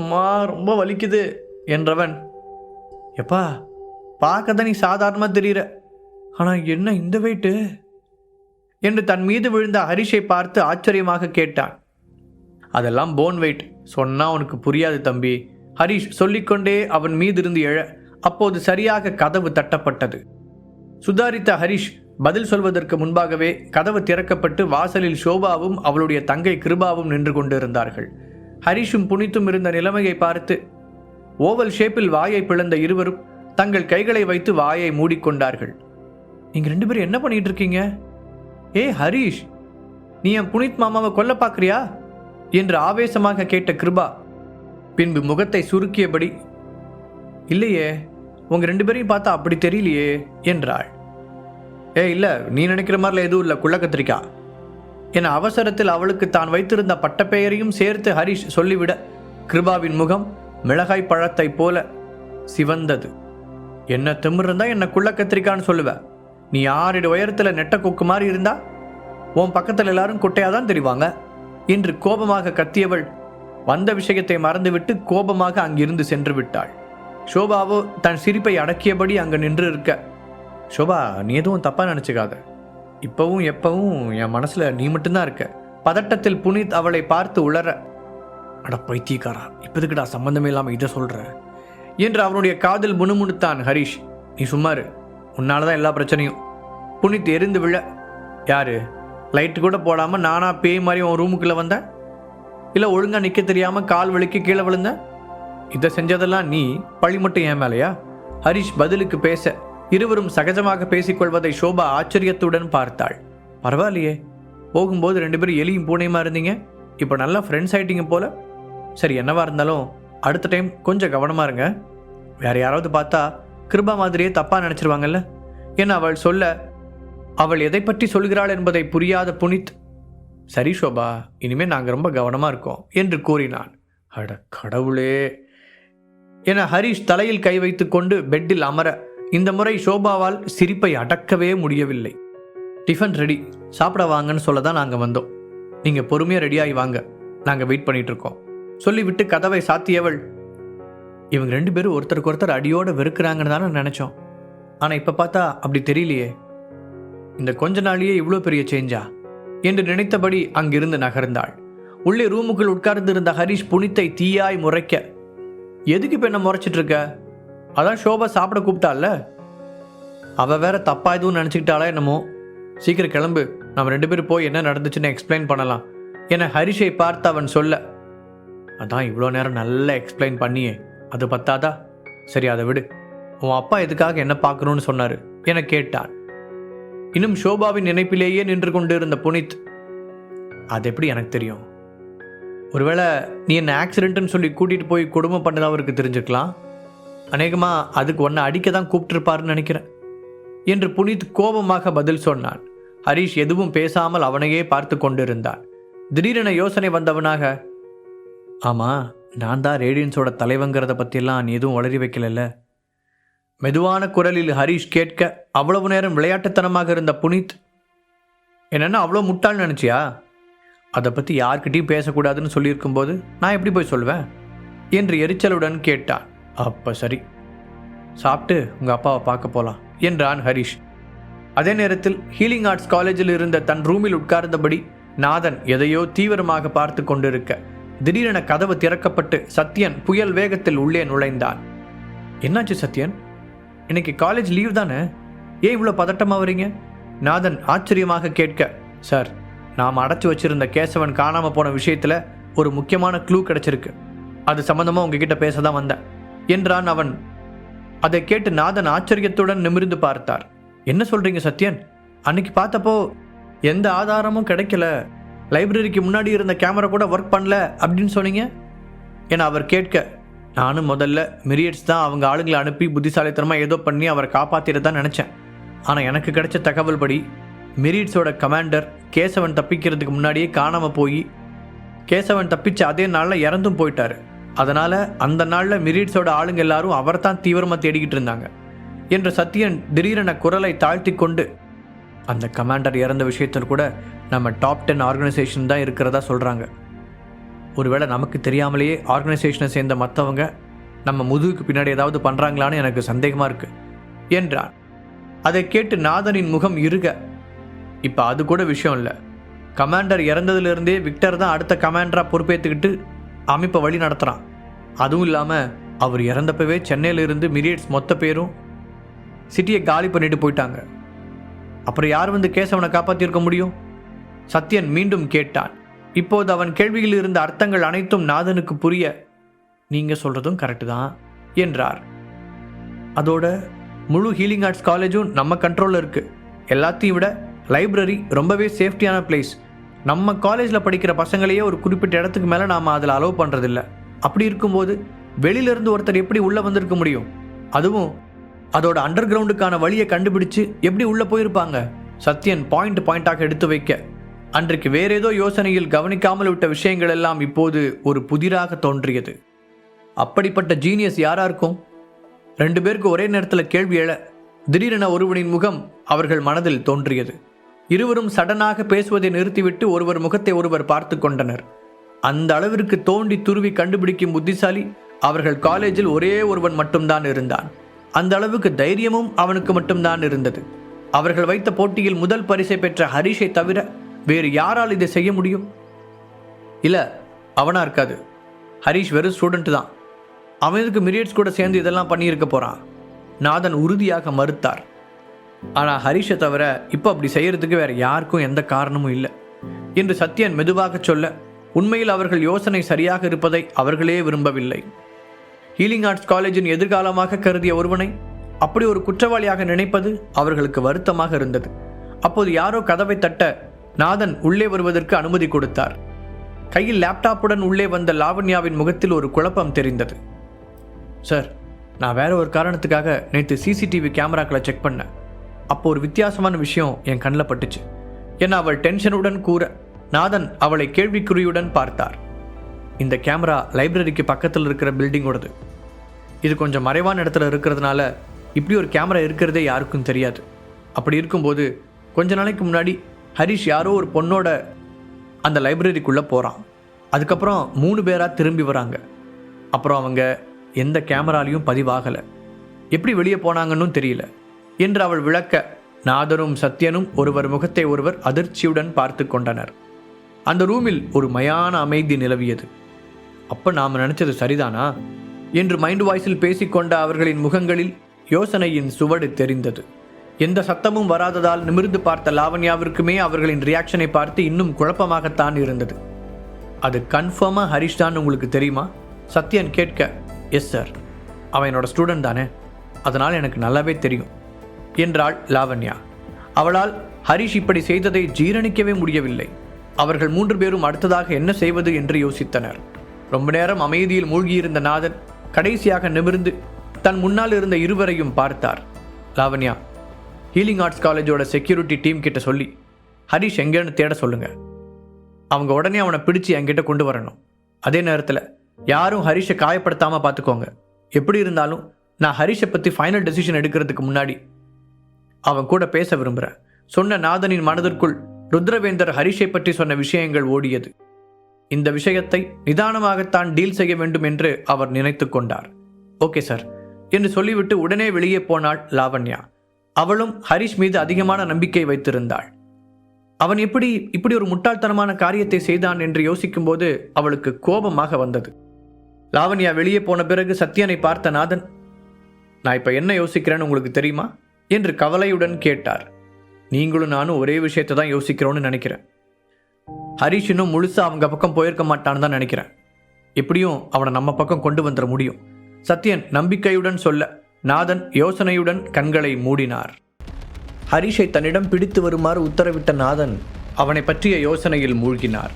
அம்மா ரொம்ப வலிக்குது என்றவன் எப்பா பார்க்க தான் நீ சாதாரணமாக தெரியுற. ஆனால் என்ன இந்த வெயிட்டு என்று தன் மீது விழுந்த ஹரிஷை பார்த்து ஆச்சரியமாக கேட்டான். அதெல்லாம் போன் வெயிட் சொன்னால் உனக்கு புரியாது தம்பி. ஹரிஷ் சொல்லிக்கொண்டே அவன் மீதிருந்து எழ அப்போது சரியாக கதவு தட்டப்பட்டது. சுதாரித்த ஹரிஷ் பதில் சொல்வதற்கு முன்பாகவே கதவு திறக்கப்பட்டு வாசலில் ஷோபாவும் அவளுடைய தங்கை கிருபாவும் நின்று கொண்டிருந்தார்கள். ஹரிஷும் புனித்தும் இருந்த நிலைமையை பார்த்து ஓவல் ஷேப்பில் வாயை பிளந்த இருவரும் தங்கள் கைகளை வைத்து வாயை மூடிக்கொண்டார்கள். நீங்க ரெண்டு பேரும் என்ன பண்ணிட்டு இருக்கீங்க ஏ ஹரிஷ் நீ என் புனித் மாமாவை கொல்ல பார்க்கறியா? என்று ஆவேசமாக கேட்ட கிருபா பின்பு முகத்தை சுருக்கியபடி இல்லையே உங்க ரெண்டு பேரையும் பார்த்தா அப்படி தெரியலையே என்றாள். ஏ இல்லை நீ நினைக்கிற மாதிரில எதுவும் இல்லை குள்ள கத்திரிக்காய் என அவசரத்தில் அவளுக்கு தான் வைத்திருந்த பட்டப்பெயரையும் சேர்த்து ஹரிஷ் சொல்லிவிட கிருபாவின் முகம் மிளகாய் பழத்தைப் போல சிவந்தது. என்ன திமிர் என்ன குள்ள கத்திரிக்கான்னு சொல்லுவ. நீ ஆறடி உயரத்தில் நெட்ட கொக்கு மாதிரி இருந்தா உன் பக்கத்தில் எல்லாரும் குட்டையாக தான் தெரிவாங்க என்று கோபமாக கத்தியவள் வந்த விஷயத்தை மறந்துவிட்டு கோபமாக அங்கிருந்து சென்று விட்டாள். ஷோபாவோ தன் சிரிப்பை அடக்கியபடி அங்கு நின்று இருக்க ஷோபா நீ எதுவும் தப்பாக நினச்சிக்காத. இப்பவும் எப்பவும் என் மனசுல நீ மட்டும்தான் இருக்க. பதட்டத்தில் புனித் அவளை பார்த்து உளற அட பைத்தியக்காரா இப்போதுக்குடா சம்பந்தமே இல்லாமல் இதை சொல்கிற என்று அவனுடைய காதில் முணுமுணுத்தான் ஹரிஷ். நீ சும்மாரு உன்னால தான் எல்லா பிரச்சனையும். புனித் எரிந்து விழ யாரு? லைட்டு கூட போடாமல் நானாக பேய் மாதிரி உன் ரூமுக்குள்ளே வந்தேன் இல்லை ஒழுங்காக நிற்க தெரியாமல் கால் வலிக்கு கீழே விழுந்தேன் இதை செஞ்சதெல்லாம் நீ பழி மட்டும் ஏன் மேலையா? ஹரிஷ் பதிலுக்கு பேச இருவரும் சகஜமாக பேசிக்கொள்வதை சோபா ஆச்சரியத்துடன் பார்த்தாள். பரவாயில்லையே. போகும்போது ரெண்டு பேரும் எலியும் பூனையுமா இருந்தீங்க? இப்போ நல்லா ஃப்ரெண்ட்ஸ் ஆகிட்டீங்க போல. சரி என்னவா இருந்தாலும் அடுத்த டைம் கொஞ்சம் கவனமாக இருங்க. வேற யாராவது பார்த்தா கிருபா மாதிரியே தப்பாக நினச்சிருவாங்கல்ல. என அவள் சொல்ல அவள் எதை பற்றி சொல்கிறாள் என்பதை புரியாத புனித் சரி ஷோபா இனிமே நாங்கள் ரொம்ப கவனமாக இருக்கோம் என்று கூறினான். அட கடவுளே. என ஹரிஷ் தலையில் கை வைத்து கொண்டு பெட்டில் அமர இந்த முறை ஷோபாவால் சிரிப்பை அடக்கவே முடியவில்லை. Tiffin ready. சாப்பிட வாங்கன்னு சொல்ல தான் நாங்கள் வந்தோம். நீங்கள் பொறுமையாக ரெடியாகி வாங்க. நாங்கள் வெயிட் பண்ணிகிட்ருக்கோம் இருக்கோம். சொல்லிவிட்டு கதவை சாத்தியவள். இவங்க ரெண்டு பேரும் ஒருத்தருக்கு ஒருத்தர் அடியோடு வெறுக்கிறாங்கன்னு தானே நினச்சோம். ஆனால் இப்போ பார்த்தா அப்படி தெரியலையே. இந்த கொஞ்ச நாளையே இவ்வளோ பெரிய சேஞ்சா என்று நினைத்தபடி அங்கிருந்து நகர்ந்தாள். உள்ளே ரூமுக்குள் உட்கார்ந்திருந்த ஹரிஷ் புனித்தை தீயாய் முறைக்க எதுக்கு இப்போ என்ன முறைச்சிட்ருக்க அதான் ஷோபா சாப்பிட கூப்பிட்டால அவ வேற தப்பா எதுவும் நினச்சிக்கிட்டாளா என்னமோ? சீக்கிரம் கிளம்பு. நம்ம ரெண்டு பேரும் போய் என்ன நடந்துச்சுன்னு எக்ஸ்பிளைன் பண்ணலாம். என ஹரிஷை பார்த்து அவன் சொல்ல. அதான் இவ்வளோ நேரம் நல்லா எக்ஸ்பிளைன் பண்ணியே. அது பத்தாதா? சரி அதை விடு. உன் அப்பா எதுக்காக என்ன பார்க்கணும்னு சொன்னார். என கேட்டான். இன்னும் ஷோபாவின் நினைப்பிலேயே நின்று கொண்டு இருந்த புனித் அது எப்படி எனக்கு தெரியும்? ஒருவேளை நீ என்ன ஆக்சிடென்ட்னு சொல்லி கூட்டிகிட்டு போய் குடும்பம் பண்ணதா அவருக்கு தெரிஞ்சுக்கலாம்? அநேகமாக அதுக்கு ஒன்றை அடிக்க தான் கூப்பிட்டுருப்பாருன்னு நினைக்கிறேன். என்று புனித் கோபமாக பதில் சொன்னான். ஹரிஷ் எதுவும் பேசாமல் அவனையே பார்த்து கொண்டிருந்தான். திடீரென யோசனை வந்தவனாக ஆமாம் நான் தான் ரேடியன்ஸோட தலைவங்கிறத பற்றிலாம் நீ எதுவும் வளரி வைக்கலல்ல? மெதுவான குரலில் ஹரிஷ் கேட்க அவ்வளவு நேரம் விளையாட்டுத்தனமாக இருந்த புனித் என்னென்னா அவ்வளோ முட்டாள் நினச்சியா? அதை பற்றி யார்கிட்டையும் பேசக்கூடாதுன்னு சொல்லியிருக்கும்போது நான் எப்படி போய் சொல்லுவேன் என்று எரிச்சலுடன் கேட்டான். அப்போ சரி. சாப்பிட்டு உங்கள் அப்பாவை பார்க்க போகலாம் என்றான் ஹரிஷ். அதே நேரத்தில் ஹீலிங் ஆர்ட்ஸ் காலேஜில் இருந்த தன் ரூமில் உட்கார்ந்தபடி நாதன் எதையோ தீவிரமாக பார்த்து கொண்டிருக்க திடீரென கதவு திறக்கப்பட்டு சத்யன் புயல் வேகத்தில் உள்ளே நுழைந்தான். என்னாச்சு சத்யன்? இன்னைக்கு காலேஜ் லீவ் தானே? ஏன் இவ்வளோ பதட்டமாக வரீங்க? நாதன் ஆச்சரியமாக கேட்க சார் நாம் அடைச்சி வச்சிருந்த கேசவன் காணாமல் போன விஷயத்தில் ஒரு முக்கியமான க்ளூ கிடச்சிருக்கு. அது சம்மந்தமாக உங்ககிட்ட பேச தான் வந்தேன். என்றான் அவன். அதை கேட்டு நாதன் ஆச்சரியத்துடன் நிமிர்ந்து பார்த்தார். என்ன சொல்றீங்க சத்யன்? அன்னைக்கு பார்த்தப்போ எந்த ஆதாரமும் கிடைக்கல. லைப்ரரிக்கு முன்னாடி இருந்த கேமரா கூட ஒர்க் பண்ணல அப்படின்னு சொன்னீங்க? என அவர் கேட்க நானும் முதல்ல மிரியட்ஸ் தான் அவங்க ஆளுங்களை அனுப்பி புத்திசாலித்தனமாக ஏதோ பண்ணி அவரை காப்பாற்றிட தான் நினச்சேன். ஆனால் எனக்கு கிடைச்ச தகவல் படி மிரியட்ஸோட கமாண்டர் கேசவன் தப்பிக்கிறதுக்கு முன்னாடியே காணாமல் போய் கேசவன் தப்பிச்ச அதே நாளில் இறந்தும் போயிட்டாரு. அதனால் அந்த நாளில் மிரீட்ஸோட ஆளுங்க எல்லாரும் அவர் தான் தீவிரமாக தேடிக்கிட்டு இருந்தாங்க என்ற சத்யன் திடீரென குரலை தாழ்த்தி கொண்டு அந்த கமாண்டர் இறந்த விஷயத்தில் கூட நம்ம டாப் டென் ஆர்கனைசேஷன் தான் இருக்கிறதா சொல்கிறாங்க ஒருவேளை நமக்கு தெரியாமலேயே ஆர்கனைசேஷனை சேர்ந்த மற்றவங்க நம்ம முதுகுக்கு பின்னாடி ஏதாவது பண்ணுறாங்களான்னு எனக்கு சந்தேகமாக இருக்குது என்றான். அதை கேட்டு நாதனின் முகம் இருக இப்போ அது கூட விஷயம் இல்லை. கமாண்டர் இறந்ததுலேருந்தே விக்டர் தான் அடுத்த கமாண்டராக பொறுப்பேற்றுக்கிட்டு அமைப்பை வழி நடத்துகிறான் அதுவும் இல்லாமல் அவர் இறந்தப்பவே சென்னையில் இருந்து மிரியட்ஸ் மொத்த பேரும் சிட்டியை காலி பண்ணிட்டு போயிட்டாங்க. அப்புறம் யார் வந்து கேசவனை காப்பாற்றியிருக்க முடியும்? சத்யன் மீண்டும் கேட்டான். இப்போது அவன் கேள்வியில் இருந்த அர்த்தங்கள் அனைத்தும் நாதனுக்கு புரிய நீங்கள் சொல்கிறதும் கரெக்டு தான் என்றார். அதோட முழு ஹீலிங் ஆர்ட்ஸ் காலேஜும் நம்ம கண்ட்ரோலில் இருக்குது எல்லாத்தையும் விட லைப்ரரி ரொம்பவே சேஃப்டியான பிளேஸ் நம்ம காலேஜில் படிக்கிற பசங்களையே ஒரு குறிப்பிட்ட இடத்துக்கு மேலே நாம் அதில் அலோவ் பண்ணுறதில்ல அப்படி இருக்கும்போது வெளியிலேருந்து ஒருத்தர் எப்படி உள்ளே வந்திருக்க முடியும்? அதுவும் அதோட அண்டர் கிரவுண்டுக்கான வழியை கண்டுபிடிச்சு எப்படி உள்ளே போயிருப்பாங்க? சத்யன் பாயிண்ட் பாயிண்டாக எடுத்து வைக்க. அன்றைக்கு வேற ஏதோ யோசனையில் கவனிக்காமல் விட்ட விஷயங்கள் எல்லாம் இப்போது ஒரு புதிராக தோன்றியது. அப்படிப்பட்ட ஜீனியஸ் யாரா இருக்கும்? ரெண்டு பேருக்கு ஒரே நேரத்தில் கேள்வி எழ திடீரென ஒருவனின் முகம் அவர்கள் மனதில் தோன்றியது. இருவரும் சடனாக பேசுவதை நிறுத்திவிட்டு ஒருவர் முகத்தை ஒருவர் பார்த்து கொண்டனர். அந்த அளவிற்கு தோண்டி துருவி கண்டுபிடிக்கும் புத்திசாலி அவர்கள் காலேஜில் ஒரே ஒருவன் மட்டும்தான் இருந்தான். அந்த அளவுக்கு தைரியமும் அவனுக்கு மட்டும்தான் இருந்தது. அவர்கள் வைத்த போட்டியில் முதல் பரிசை பெற்ற ஹரிஷை தவிர வேறு யாரால் இதை செய்ய முடியும்? இல்லை அவனா இருக்காது. ஹரிஷ் வெறும் ஸ்டூடெண்ட் தான். அவனுக்கு மிரியட்ஸ் கூட சேர்ந்து இதெல்லாம் பண்ணியிருக்க போகிறான் நாதன் உறுதியாக மறுத்தார். ஆனால் ஹரிஷை தவிர இப்போ அப்படி செய்கிறதுக்கு வேற யாருக்கும் எந்த காரணமும் இல்லை. என்று சத்யன் மெதுவாக சொல்ல உண்மையில் அவர்கள் யோசனை சரியாக இருப்பதை அவர்களே விரும்பவில்லை. ஹீலிங் ஆர்ட்ஸ் காலேஜின் எதிர்காலமாக கருதிய ஒருவனை அப்படி ஒரு குற்றவாளியாக நினைப்பது அவர்களுக்கு வருத்தமாக இருந்தது. அப்போது யாரோ கதவை தட்ட நாதன் உள்ளே வருவதற்கு அனுமதி கொடுத்தார். கையில் லேப்டாப்புடன் உள்ளே வந்த லாவண்யாவின் முகத்தில் ஒரு குழப்பம் தெரிந்தது. சார் நான் வேற ஒரு காரணத்துக்காக நேற்று சிசிடிவி கேமராக்களை செக் பண்ணேன். அப்போ ஒரு வித்தியாசமான விஷயம் என் கண்ணில் பட்டுச்சு. என அவள் டென்ஷனுடன் கூற நாதன் அவளை கேள்விக்குறியுடன் பார்த்தார். இந்த கேமரா லைப்ரரிக்கு பக்கத்தில் இருக்கிற பில்டிங்கோடது. இது கொஞ்சம் மறைவான இடத்துல இருக்கிறதுனால இப்படி ஒரு கேமரா இருக்கிறதே யாருக்கும் தெரியாது. அப்படி இருக்கும்போது கொஞ்ச நாளைக்கு முன்னாடி ஹரிஷ் யாரோ ஒரு பொண்ணோட அந்த லைப்ரரிக்குள்ளே போகிறான் அதுக்கப்புறம் மூணு பேராக திரும்பி வராங்க. அப்புறம் அவங்க எந்த கேமராலையும் பதிவாகலை. எப்படி வெளியே போனாங்கன்னு தெரியல. என்று அவள் விளக்க நாதரும் சத்யனும் ஒருவர் முகத்தை ஒருவர் அதிர்ச்சியுடன் பார்த்து கொண்டனர். அந்த ரூமில் ஒரு மயான அமைதி நிலவியது. அப்ப நாம் நினைச்சது சரிதானா? என்று மைண்ட் வாய்ஸில் பேசிக்கொண்ட அவர்களின் முகங்களில் யோசனையின் சுவடு தெரிந்தது. எந்த சத்தமும் வராததால் நிமிர்ந்து பார்த்த லாவண்யாவிற்குமே அவர்களின் ரியாக்ஷனை பார்த்து இன்னும் குழப்பமாகத்தான் இருந்தது. அது கன்ஃபார்மா ஹரிஷ் தான் உங்களுக்கு தெரியுமா? சத்யன் கேட்க எஸ் சார் அவன் என்னோட ஸ்டூடெண்ட் தானே. அதனால் எனக்கு நல்லாவே தெரியும். என்றாள் லாவண்யா. அவளால் ஹரிஷ் இப்படி செய்ததை ஜீரணிக்கவே முடியவில்லை. அவர்கள் மூன்று பேரும் அடுத்ததாக என்ன செய்வது என்று யோசித்தனர். ரொம்ப நேரம் அமைதியில் மூழ்கியிருந்த நாதன் கடைசியாக நிமிர்ந்து தன் முன்னால் இருந்த இருவரையும் பார்த்தார். லாவண்யா ஹீலிங் ஆர்ட்ஸ் காலேஜோட செக்யூரிட்டி டீம் கிட்ட சொல்லி ஹரிஷ் எங்கேன்னு தேட சொல்லுங்க. அவங்க உடனே அவனை பிடிச்சு என்கிட்ட கொண்டு வரணும். அதே நேரத்தில் யாரும் ஹரிஷை காயப்படுத்தாமல் பார்த்துக்கோங்க எப்படி இருந்தாலும் நான் ஹரிஷை பற்றி ஃபைனல் டெசிஷன் எடுக்கிறதுக்கு முன்னாடி அவன் கூட பேச விரும்புகிறேன் சொன்ன நாதனின் மனதிற்குள் ருத்ரவேந்தர் ஹரிஷை பற்றி சொன்ன விஷயங்கள் ஓடியது. இந்த விஷயத்தை நிதானமாகத்தான் டீல் செய்ய வேண்டும் என்று அவர் நினைத்து கொண்டார். ஓகே சார் என்று சொல்லிவிட்டு உடனே வெளியே போனாள் லாவண்யா. அவளும் ஹரிஷ் மீது அதிகமான நம்பிக்கை வைத்திருந்தாள். அவன் எப்படி இப்படி ஒரு முட்டாள்தனமான காரியத்தை செய்தான் என்று யோசிக்கும்போது அவளுக்கு கோபமாக வந்தது. லாவண்யா வெளியே போன பிறகு சத்யனை பார்த்த நாதன் நான் இப்போ என்ன யோசிக்கிறேன்னு உங்களுக்கு தெரியுமா? என்று கவலையுடன் கேட்டார். நீங்களும் நானும் ஒரே விஷயத்தை தான் யோசிக்கிறோன்னு நினைக்கிறேன். ஹரிஷ் இன்னும் முழுசாக அவங்க பக்கம் போயிருக்க மாட்டான்னு தான் நினைக்கிறேன். எப்படியும் அவனை நம்ம பக்கம் கொண்டு வந்துட முடியும். சத்யன் நம்பிக்கையுடன் சொல்ல நாதன் யோசனையுடன் கண்களை மூடினார். ஹரிஷை தன்னிடம் பிடித்து வருமாறு உத்தரவிட்ட நாதன் அவனை பற்றிய யோசனையில் மூழ்கினார்.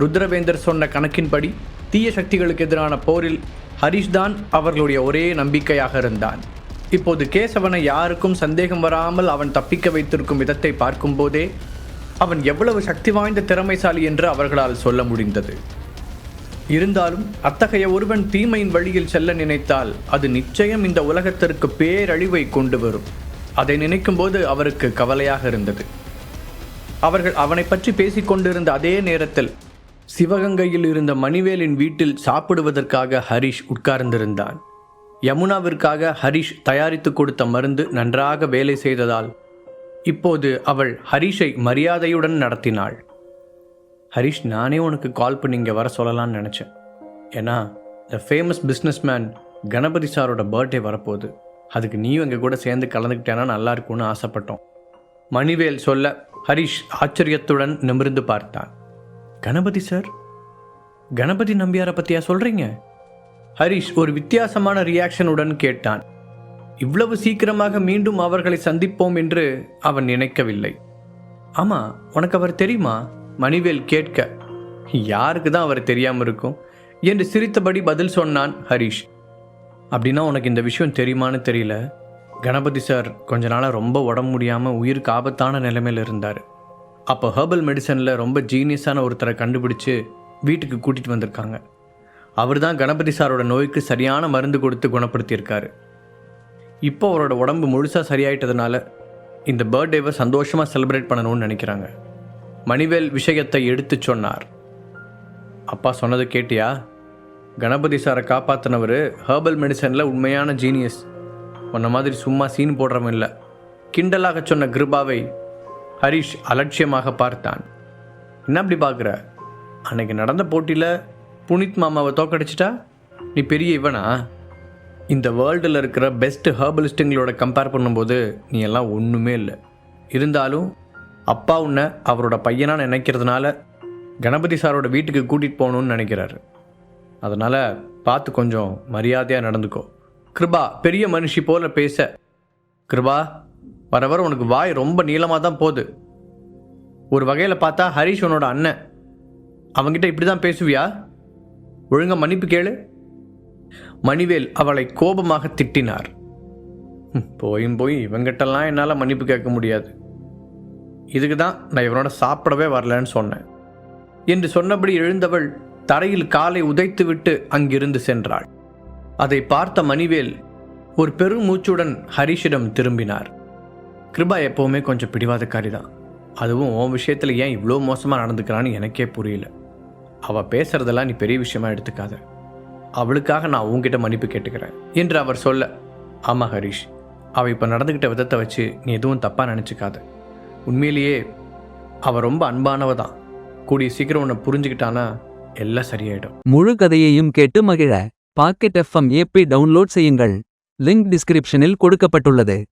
ருத்ரவேந்தர் சொன்ன கணக்கின்படி தீய சக்திகளுக்கு எதிரான போரில் ஹரிஷ் தான் அவர்களுடைய ஒரே நம்பிக்கையாக இருந்தான். இப்போது கேசவனை யாருக்கும் சந்தேகம் வராமல் அவன் தப்பிக்க வைத்திருக்கும் விதத்தை பார்க்கும்போதே அவன் எவ்வளவு சக்தி வாய்ந்த திறமைசாலி என்று அவர்களால் சொல்ல முடிந்தது. இருந்தாலும் அத்தகைய ஒருவன் தீமையின் வழியில் செல்ல நினைத்தால் அது நிச்சயம் இந்த உலகத்திற்கு பேரழிவை கொண்டு வரும். அதை நினைக்கும்போது அவருக்கு கவலையாக இருந்தது. அவர்கள் அவனை பற்றி பேசிக் கொண்டிருந்த அதே நேரத்தில் சிவகங்கையில் இருந்த மணிவேலின் வீட்டில் சாப்பிடுவதற்காக ஹரிஷ் உட்கார்ந்திருந்தான். யமுனாவிற்காக ஹரிஷ் தயாரித்து கொடுத்த மருந்து நன்றாக வேலை செய்ததால் இப்போது அவள் ஹரிஷை மரியாதையுடன் நடத்தினாள். ஹரிஷ் நானே உனக்கு கால் பண்ணி இங்கே வர சொல்லலான்னு நினச்சேன். ஏன்னா த ஃபேமஸ் பிஸ்னஸ்மேன் கணபதி சாரோட பர்த்டே வரப்போகுது. அதுக்கு நீயும் எங்கள் கூட சேர்ந்து கலந்துக்கிட்டேன்னா நல்லா இருக்கும்னு ஆசைப்பட்டோம். மணிவேல் சொல்ல ஹரிஷ் ஆச்சரியத்துடன் நிமிர்ந்து பார்த்தான். கணபதி சார்? கணபதி நம்பியாரை பற்றியா சொல்கிறீங்க ஹரிஷ் ஒரு வித்தியாசமான ரியாக்ஷனுடன் கேட்டான். இவ்வளவு சீக்கிரமாக மீண்டும் அவர்களை சந்திப்போம் என்று அவன் நினைக்கவில்லை. ஆமா உனக்கு அவர் தெரியுமா? மணிவேல் கேட்க. யாருக்கு தான் அவர் தெரியாமல் இருக்கும்? என்று சிரித்தபடி பதில் சொன்னான் ஹரிஷ். அப்படின்னா உனக்கு இந்த விஷயம் தெரியுமான்னு தெரியல. கணபதி சார் கொஞ்ச நாளாக ரொம்ப உடம்பு முடியாமல் உயிருக்கு ஆபத்தான நிலைமையில் இருந்தார். அப்போ ஹெர்பல் மெடிசனில் ரொம்ப ஜீனியஸான ஒருத்தரை கண்டுபிடிச்சு வீட்டுக்கு கூட்டிகிட்டு வந்திருக்காங்க. அவர் தான் கணபதி சாரோட நோய்க்கு சரியான மருந்து கொடுத்து குணப்படுத்தியிருக்காரு. இப்போ அவரோட உடம்பு முழுசாக சரியாயிட்டதுனால இந்த பர்த்டேவை சந்தோஷமாக செலிப்ரேட் பண்ணணும்னு நினைக்கிறாங்க. மணிவேல் விஷயத்தை எடுத்துச் சொன்னார். அப்பா சொன்னது கேட்டியா? கணபதி சாரை காப்பாற்றினவர் ஹெர்பல் மெடிசனில் உண்மையான ஜீனியஸ் உன்ன மாதிரி சும்மா சீன் போடுறவன் இல்லை. கிண்டலாக சொன்ன கிருபாவை ஹரிஷ் அலட்சியமாக பார்த்தான். என்ன அப்படி பார்க்குற? அன்னைக்கு நடந்த போட்டியில் புனித் மாமாவை தோக்கடிச்சிட்டா? நீ பெரிய இவனா? இந்த வேர்ல்டில் இருக்கிற பெஸ்ட் ஹேர்பலிஸ்ட்டுங்களோட கம்பேர் பண்ணும்போது நீ எல்லாம் ஒன்றுமே இல்லை. இருந்தாலும் அப்பா உன்னை அவரோட பையனாக நினைக்கிறதுனால கணபதி சாரோட வீட்டுக்கு கூட்டிகிட்டு போகணும்னு நினைக்கிறாரு. அதனால் பார்த்து கொஞ்சம் மரியாதையாக நடந்துக்கோ. கிருபா பெரிய மனுஷி போல பேச. கிருபா வர வர உனக்கு வாய் ரொம்ப நீளமாக தான் போகுது. ஒரு வகையில் பார்த்தா ஹரீஷ் உன்னோட அண்ணன். அவங்ககிட்ட இப்படி தான் பேசுவியா? ஒழுங்கா மன்னிப்பு கேளு. மணிவேல் அவளை கோபமாக திட்டினார். போயும் போய் இவங்கிட்டலாம் என்னால் மன்னிப்பு கேட்க முடியாது. இதுக்கு தான் நான் இவனோட சாப்பிடவே வரலன்னு சொன்னேன். என்று சொன்னபடி எழுந்தவள் தரையில் காலை உதைத்துவிட்டு அங்கிருந்து சென்றாள். அதை பார்த்த மணிவேல் ஒரு பெருமூச்சுடன் ஹரிஷிடம் திரும்பினார். கிருபா எப்போவுமே கொஞ்சம் பிடிவாதக்காரி தான் அதுவும் உன் விஷயத்தில் ஏன் இவ்வளோ மோசமாக நடந்துக்கிறான்னு எனக்கே புரியல. அவள் பேசுறதெல்லாம் நீ பெரிய விஷயமா எடுத்துக்காத. அவளுக்காக நான் உன்கிட்ட மன்னிப்பு கேட்டுக்கிறேன் என்று அவர் சொல்ல ஆமாம் ஹரிஷ் அவள் இப்போ நடந்துக்கிட்ட விதத்தை வச்சு நீ எதுவும் தப்பாக நினச்சிக்காத. உண்மையிலேயே அவள் ரொம்ப அன்பானவ தான். கூடிய சீக்கிரம் உன்னை புரிஞ்சுக்கிட்டானா எல்லாம் சரியாயிடும். முழு கதையையும் கேட்டு மகிழ. பாக்கெட் எஃப்எம் ஏபி டவுன்லோட் செய்யுங்கள். லிங்க் டிஸ்கிரிப்ஷனில் கொடுக்கப்பட்டுள்ளது.